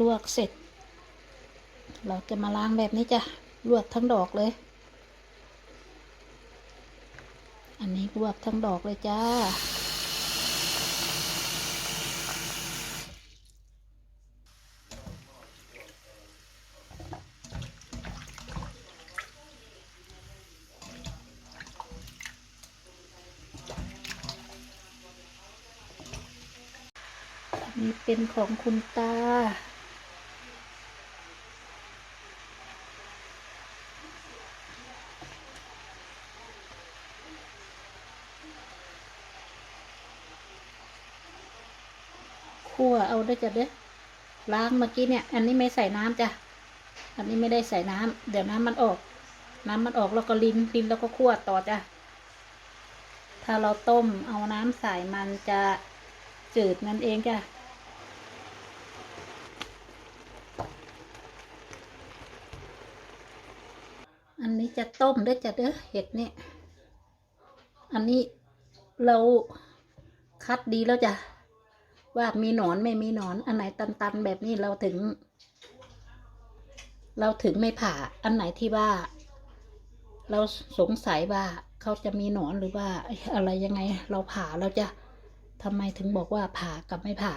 ลวกเสร็จ เราจะมาล้างแบบนี้จ้ะลวกทั้งดอกเลย อันนี้ลวกทั้งดอกเลยจ้าอันนี้เป็นของคุณตา คั่วเอาได้จ้ะเด้อล้างเมื่อกี้เนี่ย อันนี้ไม่ใส่น้ำจ้ะ อันนี้ไม่ได้ใส่น้ำเดี๋ยวน้ำมันออก น้ำมันออกแล้วก็ลิ้นลิ้นแล้วก็คั่วต่อจ้ะ ถ้าเราต้มเอาน้ำใส่มันจะจืดนั่นเองจ้ะอันนี้จะต้มเด้จ้ะเด้อเห็ดเนี่ย อันนี้เราคัดดีแล้วจ้ะ ว่ามีหนอนไม่มีหนอน อันไหนตันๆแบบนี้เราถึง เราถึงไม่ผ่า อันไหนที่ว่า เราสงสัยว่าเขาจะมีหนอนหรือว่าอะไรยังไง เราผ่าเราจะทำไมถึงบอกว่าผ่ากับไม่ผ่า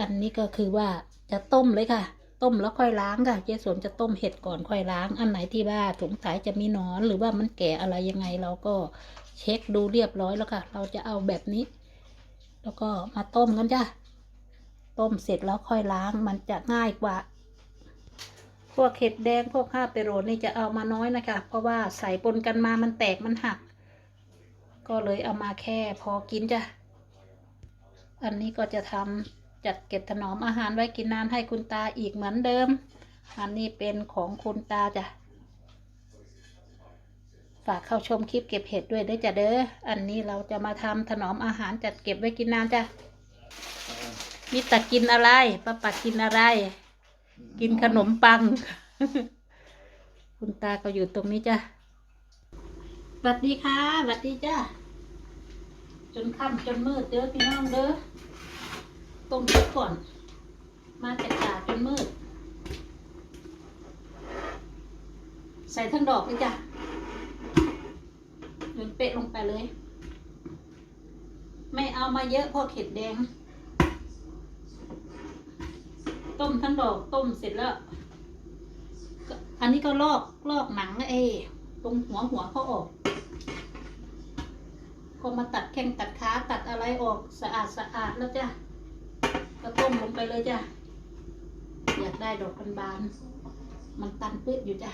อันนี้ก็คือว่าจะต้มเลยค่ะ ต้มแล้วค่อยล้างค่ะเจสวนจะต้มเห็ดก่อนค่อยล้าง อันไหนที่ว่าสงสัยจะมีหนอนหรือว่ามันแก่อะไรยังไง เราก็เช็คดูเรียบร้อยแล้วค่ะ เราจะเอาแบบนี้ แล้วก็มาต้มกันจ้ะ ต้มเสร็จแล้วค่อยล้างมันจะง่ายกว่า พวกเห็ดแดงพวกข้าเปโรนนี่จะเอามาน้อยนะคะ เพราะว่าใส่ปนกันมามันแตกมันหัก ก็เลยเอามาแค่พอกินจ้ะ อันนี้ก็จะทำจัดเก็บถนอมอาหารไว้กินนานให้คุณตาอีกเหมือนเดิม อันนี้เป็นของคุณตาจ้ะฝากเข้าชมคลิปเก็บเห็ดด้วยเด้จ้ะเด้อ อันนี้เราจะมาทำถนอมอาหารจัดเก็บไว้กินนานจ้ะ มิตากินอะไรป้าปักกินอะไร กินขนมปัง คุณตาก็อยู่ตรงนี้จ้ะสวัสดีค่ะสวัสดีจ้ะจนค่ำจนมืดเด้อพี่น้องเด้อต้มชุบก่อน มาจัดจ่าจนมืด ใส่ทั้งดอกเลยจ้ะเดินเป๊ะลงไปเลย ไม่เอามาเยอะเพราะเข็ดแดง ต้มทั้งดอกต้มเสร็จแล้ว อันนี้ก็ลอกลอกหนังเอตรงหัวหัวเขาออก ก็มาตัดแข้งตัดขาตัดอะไรออกสะอาดสะอาดแล้วจ้ะก็ต้มลงไปเลยจ้ะอยากได้ดอกบานๆมันตันปื้ดอยู่จ้ะ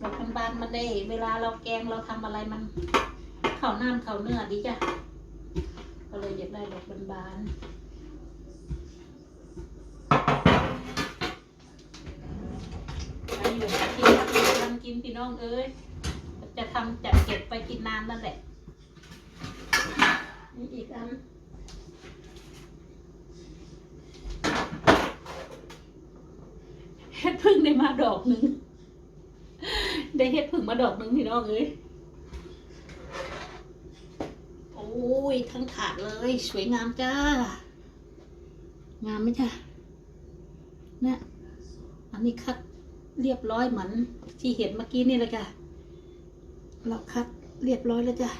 ดอกบานๆมันได้ เวลาเราแกงเราทำอะไรมัน เข้าน้ำเข้าเนื้อดีจ้ะก็เลยอยากได้ดอกบานๆ กินพี่น้องเอ้ยจะทำจะเก็บไปกินนานนั่นแหละนี่อีกอันเฮ็ดพึ่งได้มาดอกหนึ่งได้เฮ็ดพึ่งมาดอกหนึ่งพี่น้องเอ้ยโอ้ยทั้งถาดเลย สวยงามจ้างามไหมจ้าเนี่ยอันนี้คัด เรียบร้อยเหมือนที่เห็นเมื่อกี้นี่เลยจ้ะเราคัดเรียบร้อยแล้วจ้ะ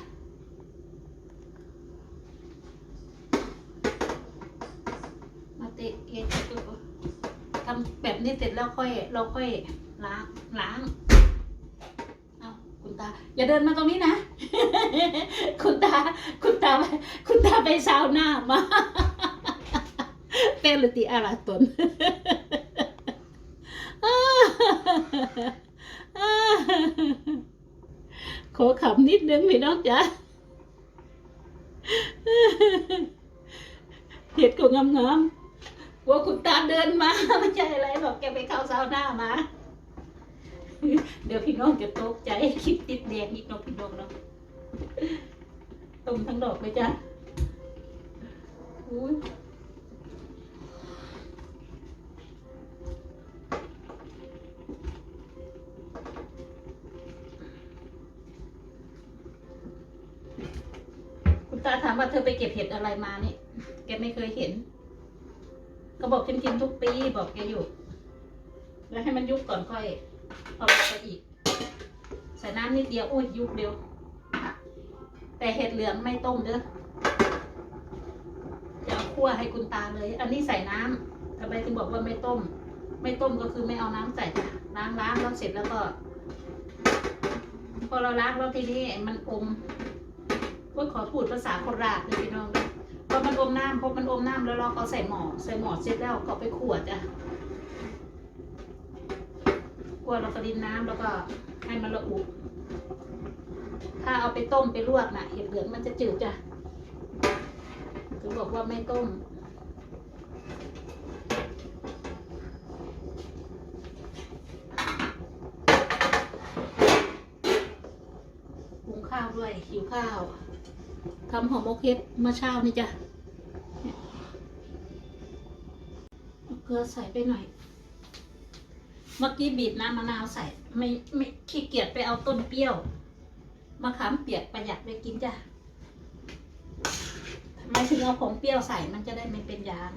มาเตะเกจทำแบบนี้เสร็จแล้วค่อย เราค่อยล้างล้างเอาคุณตา อย่าเดินมาตรงนี้นะ คุณตา คุณตาคุณตาไปซาวหน่ามาเป็นหรือตีอะไรตน ขอขำนิดนึงพี่น้องจ๊ะเห็ดก็งามๆว่าคุณตาเดินมา ไม่ใช่อะไรหรอกแกไปเข้าซาวน่ามา เดี๋ยวพี่น้องจะตกใจคลิปติดแดงอีกเนาะพี่น้องเนาะต้มทั้งดอกเลยจ้ะอุ้ย ตาถามว่าเธอไปเก็บเห็ดอะไรมานี่แกไม่เคยเห็น ก็บอกฉันกินทุกปีบอกแกอยู่ แล้วให้มันยุบก่อนค่อยเอาไปอีก ใส่น้ำนิดเดียวโอ้ยยุบเดียว แต่เห็ดเหลืองไม่ต้มเด้อจะเอาคั่วให้คุณตาเลย อันนี้ใส่น้ำทำไมถึงบอกว่าไม่ต้ม ไม่ต้มก็คือไม่เอาน้ำใส่จ้ะล้างล้างแล้วเสร็จแล้วก็ พอเราล้างแล้วทีนี้มันอม ก็ขอพูดภาษาโคราชเลยพี่น้องพอมันอมน้ำพอมันอมน้ำแล้วเราก็ใส่หม้อใส่หม้อเสร็จแล้วก็ไปขวดอะขวดเราก็ดินน้ำแล้วก็ให้มันละอุถ้าเอาไปต้มไปลวกน่ะเห็ดเหลืองมันจะจืดจ้ะคือบอกว่าไม่ต้ม หุง ข้าวด้วยหิวข้าวทำห่อหมกเฮ็ดเมื่อเช้านี่จ้ะเกลือใส่ไปหน่อย เมื่อกี้บีบน้ำมะนาวใส่ ไม่ไม่ขี้เกียจไปเอาต้นเปรี้ยวมะขามเปียกประหยัดไปกินจ้ะทำไมถึงเอาผงเปรี้ยวใส่มันจะได้ไม่เป็นยาง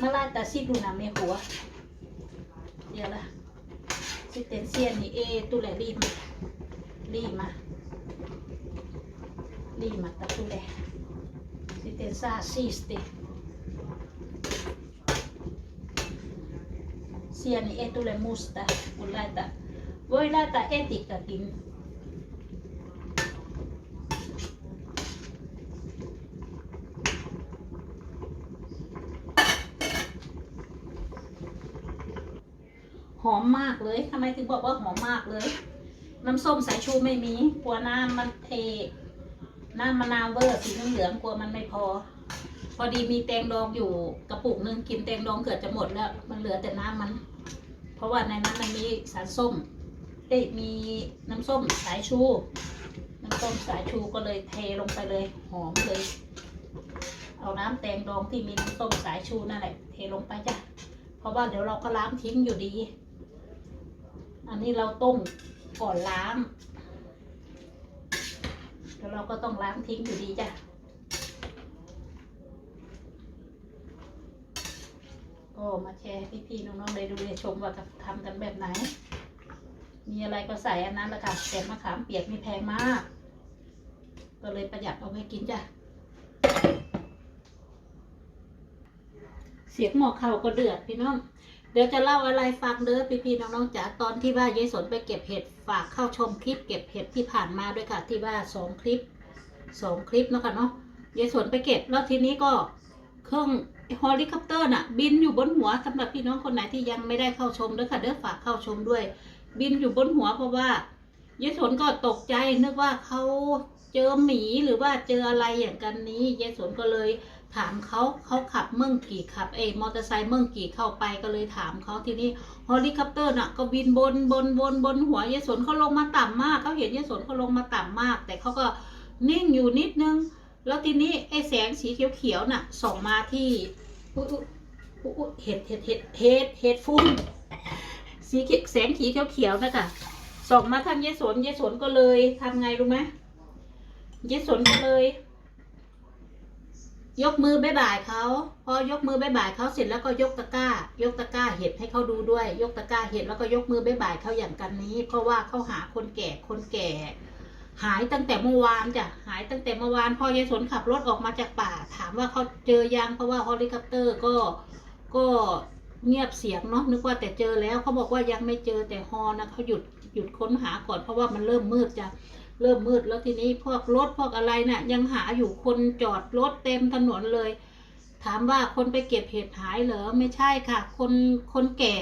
มาลาตาซิดูนาเมหัว เดี๋ยวละซิเตนเซียนนี่เอตุแลรีมารีมา liimattä tule. Sitten saa siisti. Sieni ei tule musta, kun laita. Voi laita etikkakin. Hom หอมมากเลยทำไมถึงบอกว่าหอมมากเลย น้ำส้มสายชูไม่มีกลัวน้ำมันเท น้ำมะนาวเวอร์สีเหลืองๆกลัวมันไม่พอ พอดีมีแตงดองอยู่กระปุกนึงกินแตงดองเกือบจะหมดแล้ว มันเหลือแต่น้ำมัน เพราะว่าในนั้นมันมีสารส้มเอ้ยมีน้ำส้มสายชู น้ำส้มสายชูก็เลยเทลงไปเลย หอมเลย เอาน้ำแตงดองที่มีน้ำส้มสายชูนั่นแหละเทลงไปจ้ะเพราะว่าเดี๋ยวเราก็ล้างทิ้งอยู่ดี อันนี้เราต้มก่อนล้าง แล้วเราก็ต้องล้างทิ้งอยู่ดีจ้ะก็มาแชร์ให้พี่ๆน้องๆได้ดูได้ชมว่าทำกันแบบไหน มีอะไรก็ใส่อันนั้นละค่ะแต่มะขามเปียกนี่แพงมาก ก็เลยประหยัดเอาไว้กินจ้ะ เสียงหมอเข่าก็เดือดพี่น้อง เดี๋ยวจะเล่าอะไรฟังเด้อพี่ๆน้องๆจ๋าตอนที่ว่ายายสนไปเก็บเห็ดฝากเข้าชมคลิป เก็บเห็ดที่ผ่านมาด้วยค่ะ ที่ว่าสองคลิปสองคลิปเนาะคะเนาะยายสนไปเก็บแล้วทีนี้ก็เครื่องเฮลิคอปเตอร์น่ะ บินอยู่บนหัวสำหรับพี่น้องคนไหนที่ยังไม่ได้เข้าชมเด้อค่ะเด้อฝากเข้าชมด้วย บินอยู่บนหัวเพราะว่ายายสนก็ตกใจนึกว่าเขาเจอหมีหรือว่าเจออะไรอย่างกันนี้ยายสนก็เลย ถามเขาเขาขับเมืองกี่ขับเอมอเตอร์ไซค์เมืองกี่เข้าไปก็เลยถามเขาทีนี้เฮลิคอปเตอร์น่ะก็บินบนบนบนบนหัวยายสนเขาลงมาต่ำมากเขาเห็นยายสนเขาลงมาต่ำมาก แต่เขาก็นิ่งอยู่นิดนึง แล้วทีนี้ไอ้แสงสีเขียวๆน่ะส่องมาที่เห็ดเห็ดเห็ดเห็ดเห็ดฟุ้งสีเขียวแสงสีเขียวๆนะคะส่องมาทางยายสนยายสนก็เลยทำไงรู้ไหมยายสนก็เลย ยกมือบายบายเขาพอยกมือบายบายเขาเสร็จแล้วก็ยกตะกร้า ยกตะกร้าเห็ดให้เขาดูด้วย ยกตะกร้าเห็ดแล้วก็ยกมือบายบายเขาอย่างกันนี้ เพราะว่าเขาหาคนแก่คนแก่ หายตั้งแต่เมื่อวานจ้ะหายตั้งแต่เมื่อวานพอยายสนขับรถออกมาจากป่า ถามว่าเขาเจอยังเพราะว่าเฮลิคอปเตอร์ก็ก็เงียบเสียงเนาะนึกว่าแต่เจอแล้วเขาบอกว่ายังไม่เจอแต่ฮอนะเขาหยุดหยุดค้นหาก่อนเพราะว่ามันเริ่มมืดจ้ะ เริ่มมืดแล้วทีนี้พวกรถพวกอะไรน่ะ ยังหาอยู่คนจอดรถเต็มถนนเลย ถามว่าคนไปเก็บเห็ดหายเหรอไม่ใช่ค่ะ คนคนแก่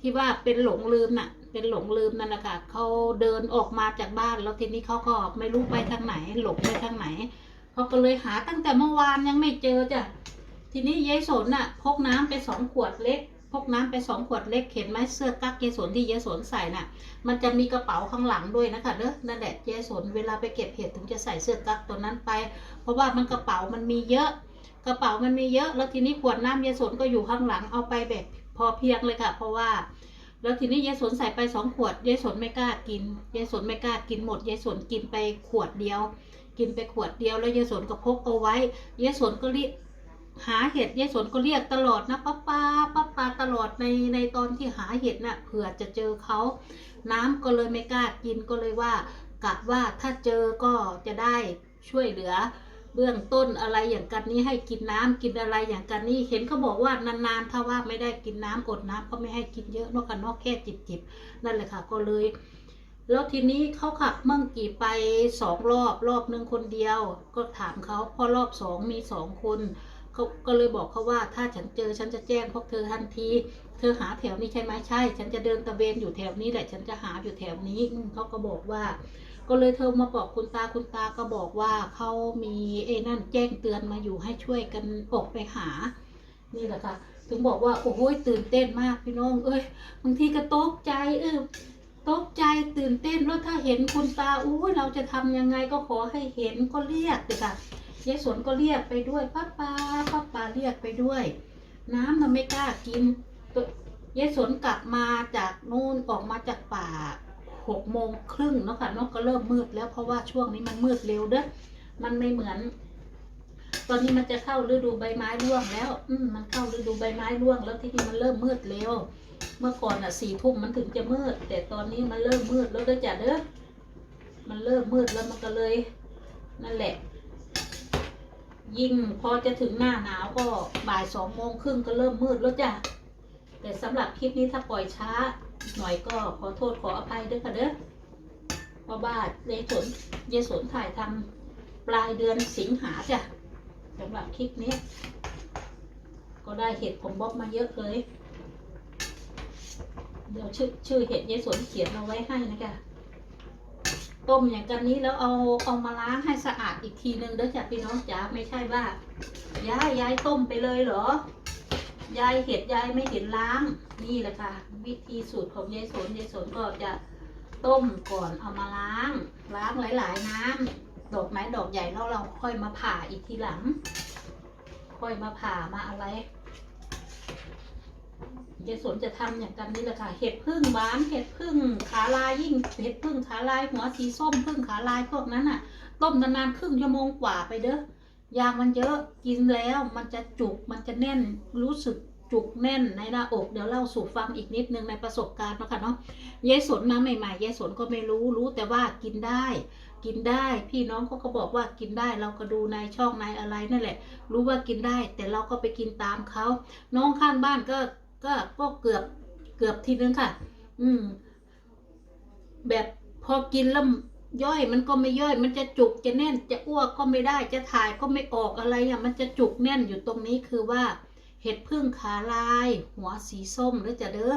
ที่ว่าเป็นหลงลืมน่ะ เป็นหลงลืมนั่นแหละค่ะเขาเดินออกมาจากบ้านแล้วทีนี้เขาก็ไม่รู้ไปทางไหน หลงไปทางไหนเขาก็เลยหาตั้งแต่เมื่อวานยังไม่เจอจ้ะทีนี้ยายสนน่ะ พกน้ำไปสองขวดเล็ก กน้ำไปสองขวดเล็กเห็นไหมเสื้อกั๊กยายสนที่ยายสนใส่น่ะ มันจะมีกระเป๋าข้างหลังด้วยนะคะเด้อนั่นแหละเจสนเวลาไปเก็บเห็ดถึงจะใส่เสื้อกั๊กตัวนั้นไป เพราะว่ามันกระเป๋ามันมีเยอะ กระเป๋ามันมีเยอะ แล้วทีนี้ขวดน้ำยายสนก็อยู่ข้างหลังเอาไปแบบพอเพียงเลยค่ะ เพราะว่าแล้วทีนี้ยายสนใส่ไปสองขวดยายสนไม่กล้ากินยายสนไม่กล้ากินหมดยายสนกินไปขวดเดียว กินไปขวดเดียวแล้วยายสนก็พกเอาไว้ยายสนก็รีบ หาเห็ดยายสนก็เรียกตลอดนะป้าป้าป้าป้าตลอดในในตอนที่หาเห็ดน่ะเผื่อจะเจอเขา น้ำก็เลยไม่กล้ากินก็เลยว่ากะว่าถ้าเจอก็จะได้ช่วยเหลือ เบื้องต้นอะไรอย่างกันนี้ให้กินน้ำกินอะไรอย่างกันนี้เห็นเขาบอกว่านานๆถ้าว่าไม่ได้กินน้ำอดน้ำเขาไม่ให้กินเยอะนอกกันนอกแค่จิบๆนั่นแหละค่ะก็เลยแล้วทีนี้เขาขับมั่งกี่ไปสองรอบรอบหนึ่งคนเดียว ก็ถามเขาพอรอบสองมีสองคน ขาก็เลยบอกเขาว่าถ้าฉันเจอฉันจะแจ้งพวกเธอทันที เธอหาแถวนี้ใช่ไหมใช่ ฉันจะเดินตะเวนอยู่แถวนี้แหละ ฉันจะหาอยู่แถวนี้เขาก็บอกว่า ก็เลยเธอมาบอกคุณตาคุณตาก็บอกว่าเขามีเอ้นั่นแจ้งเตือนมาอยู่ให้ช่วยกันออกไปหา นี่แหละค่ะ ถึงบอกว่าโอ้โหตื่นเต้นมากพี่น้อง เอ้ยบางทีก็ตกใจเออตกใจตื่นเต้นแล้วถ้าเห็นคุณตาอุ้เราจะทำยังไงก็ขอให้เห็นก็เรียกเลยค่ะ ยายสนก็เรียกไปด้วยป้าปาป้าปาเรียกไปด้วย น้ำมันไม่กล้ากินตัวยายสนกลับมาจากนู่นออกมาจากป่าหกโมงครึ่งเนาะค่ะเนาะก็เริ่มมืดแล้วเพราะว่าช่วงนี้มันมืดเร็วเด้อมันไม่เหมือน ตอนนี้มันจะเข้าฤดูใบไม้ร่วงแล้ว อืมมันเข้าฤดูใบไม้ร่วงแล้วที่นี่มันเริ่มมืดเร็ว เมื่อก่อนอะสี่ทุ่มมันถึงจะมืด แต่ตอนนี้มันเริ่มมืดแล้วเด้อจ้ะเด้อมันเริ่มมืดแล้วมันก็เลย นั่นแหละ ยิ่งพอจะถึงหน้าหนาวก็บ่ายสองโมงครึ่งก็เริ่มมืดแล้วจ้ะ แต่สำหรับคลิปนี้ถ้าปล่อยช้า หน่อยก็ขอโทษขออภัยด้วยค่ะเด้อเพราะว่าเยสนเยสนถ่ายทำปลายเดือนสิงหาจ้ะสำหรับคลิปนี้ ก็ได้เห็ดผมบ๊อบมาเยอะเลย เดี๋ยวชื่อชื่อเห็ดยายสนเขียนเอาไว้ให้นะจ๊ะ ต้มอย่างกันนี้แล้วเอาเอามาล้างให้สะอาดอีกทีนึงเด้อจ้ะพี่น้องจ๋าไม่ใช่ว่ายายยายต้มไปเลยเหรอยายเห็ดยายไม่เห็นล้างนี่แหละค่ะ วิธีสูตรของยายสนยายสนก็จะต้มก่อนเอามาล้าง ล้างหลาย ๆ น้ำดอกไม้ดอกใหญ่แล้วเราค่อยมาผ่าอีกทีหลัง ค่อยมาผ่ามาอะไร ยายสนจะทำอย่างกันนี่แหละค่ะ เห็ดพึ่งหวาน เห็ดพึ่งขาลายยิ่ง เห็ดพึ่งขาลายหัวสีส้มพึ่งขาลายพวกนั้นอะ ต้มนานๆครึ่งชั่วโมงกว่าไปเด้อยางมันเยอะกินแล้วมันจะจุกมันจะแน่นรู้สึกจุกแน่นในหน้าอกเดี๋ยวเล่าสู่ฟังอีกนิดนึงในประสบการณ์เนาะค่ะเนาะยายสนมาใหม่ๆยายสนก็ไม่รู้รู้แต่ว่ากินได้ กินได้พี่น้องเขาก็บอกว่ากินได้เราก็ดูในช่องในอะไรนั่นแหละ รู้ว่ากินได้ แต่เราก็ไปกินตามเขาน้องข้างบ้านก็ ก็ก็เกือบเกือบทีนึงค่ะ อืม แบบพอกินแล้วย่อยมันก็ไม่ย่อย มันจะจุกจะแน่น จะอ้วกก็ไม่ได้จะถ่ายก็ไม่ออกอะไรอะ มันจะจุกแน่นอยู่ตรงนี้คือว่า เห็ดพึ่งขาลาย หัวสีส้มหรือจะเด้อ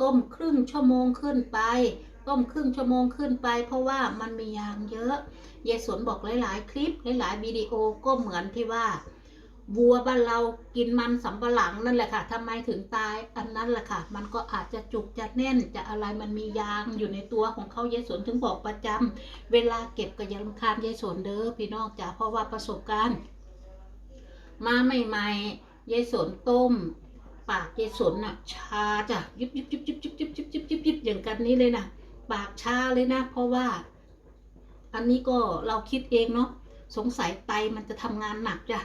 ต้มครึ่งชั่วโมงขึ้นไป ต้มครึ่งชั่วโมงขึ้นไป เพราะว่ามันมียางเยอะยายสวนบอกหลาย ๆ คลิปหลาย ๆ วิดีโอก็เหมือนที่ว่า วัวบ้านเรากินมันสำปะหลังนั่นแหละค่ะทำไมถึงตายอันนั้นแหละค่ะ มันก็อาจจะจุกจะแน่นจะอะไรมันมียางอยู่ในตัวของเขายายสนถึงบอกประจำเวลาเก็บก็อย่ารำคาญยายสนเด้อพี่น้องจ๋าเพราะว่าประสบการณ์ มาใหม่ๆยายสนต้ม ปากยายสนน่ะ ชาจ้ะยุบยุบยุบยุบยุบยุบยุบยุบยุบยุบอย่างกันนี้เลยนะปากชาเลยนะ เพราะว่า อันนี้ก็เราคิดเองเนาะสงสัยไตมันจะทำงานหนักจ้ะ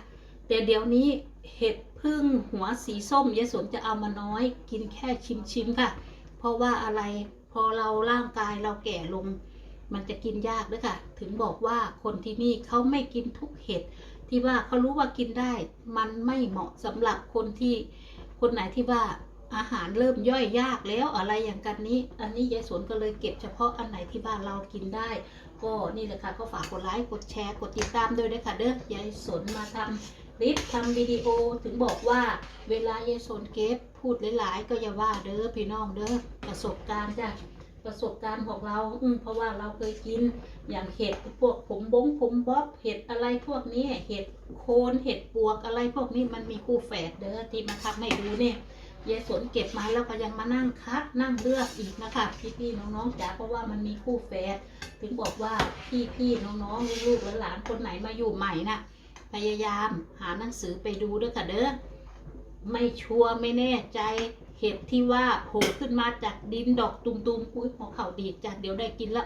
แต่เดี๋ยวนี้เห็ดพึ่งหัวสีส้มยายสนจะเอามาน้อย กินแค่ชิมชิมๆค่ะ เพราะว่าอะไรพอเราร่างกายเราแก่ลง มันจะกินยากด้วยค่ะ ถึงบอกว่าคนที่นี่เขาไม่กินทุกเห็ดที่ว่าเขารู้ว่ากินได้ มันไม่เหมาะสำหรับคนที่คนไหนที่ว่าอาหารเริ่มย่อยยากแล้วอะไรอย่างกันนี้ อันนี้ยายสนก็เลยเก็บเฉพาะอันไหนที่บ้านเรากินได้ ก็นี่แหละค่ะก็ฝากกดไลค์กดแชร์กดติดตามด้วยนะคะเด้อยายสนมาทำค ลิปทำวิดีโอถึงบอกว่าเวลายายสนเก็บพูดหลายๆ ก็อย่าว่าเด้อพี่น้องเด้อประสบการณ์จ้ะประสบการณ์ของเราอืเพราะว่าเราเคยกินอย่างเห็ดพวกผมบงผมบ๊อบเห็ดอะไรพวกนี้เห็ดโคนเห็ดปวกอะไรพวกนี้มันมีคู่แฝดเด้อที่มาทำให้ดูเนี่ยยายสนเก็บมาแล้วก็ยังมานั่งคัดนั่งเลือกอีกนะคะพี่ๆน้องๆจ๋าเพราะว่ามันมีคู่แฝดถึงบอกว่าพี่ๆน้องๆลูกๆหลานคนไหนมาอยู่ใหม่น่ะ พยายามหาหนังสือไปดูด้วยค่ะเด้อไม่ชัวร์ไม่แน่ใจเห็ดที่ว่าโผล่ขึ้นมาจากดินดอกตุมๆอุ้ยหัวเข่าดีจ้ะเดี๋ยวได้กินละ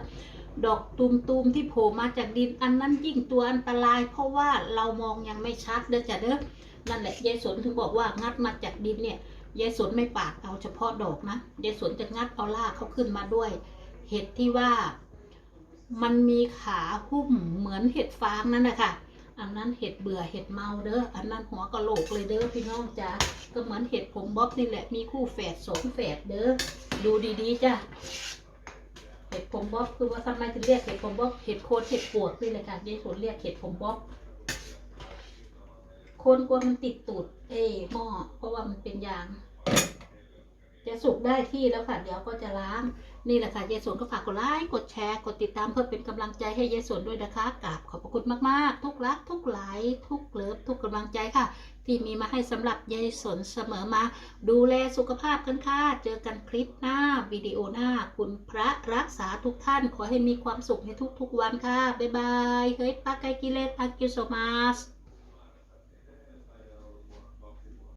ดอกตุมๆที่โผล่มาจากดินอันนั้นยิ่งตัวอันตราย เพราะว่าเรามองยังไม่ชัดเด้อจ้ะเด้อนั่นแหละยายสนถึงบอกว่างัดมาจากดินเนี่ยยายสนไม่ปาดเอาเฉพาะดอกนะยายสนจะงัดเอารากเขาขึ้นมาด้วย เห็ดที่ว่ามันมีขาหุ้มเหมือนเห็ดฟางนั่นแหละค่ะ อันนั้นเห็ดเบื่อเห็ดเมาเด้อ อันนั้นหัวกะโหลกเลยเด้อพี่น้องจ้าก็เหมือนเห็ดผมบ๊อบนี่แหละ มีคู่แฝดสองแฝดเด้อ ดูดีๆจ้ะเห็ดผมบ๊อบคือว่าทำไมถึงเรียกเห็ดผมบ๊อบ เห็ดโคนเห็ดปวกนี่เลยค่ะยายสนเรียกเห็ดผมบ๊อบคนกลัวมันติดตูด เอ้หม้อเพราะว่ามันเป็นยาง จะสุกได้ที่แล้วค่ะ เดี๋ยวก็จะล้าง นี่แหละค่ะยายสนก็ฝากกดไลค์กดแชร์กดติดตามเพื่อเป็นกำลังใจให้ยายสนด้วยนะคะกราบขอบพระคุณมากๆ ทุกรักทุกไลค์ทุกเลิฟทุกกำลังใจค่ะ ที่มีมาให้สำหรับยายสนเสมอมา ดูแลสุขภาพกันค่ะ เจอกันคลิปหน้าวิดีโอหน้า คุณพระรักษาทุกท่าน ขอให้มีความสุขในทุกๆวันค่ะบ๊ายบายเฮ้ยปาไกกิเลส thank you so much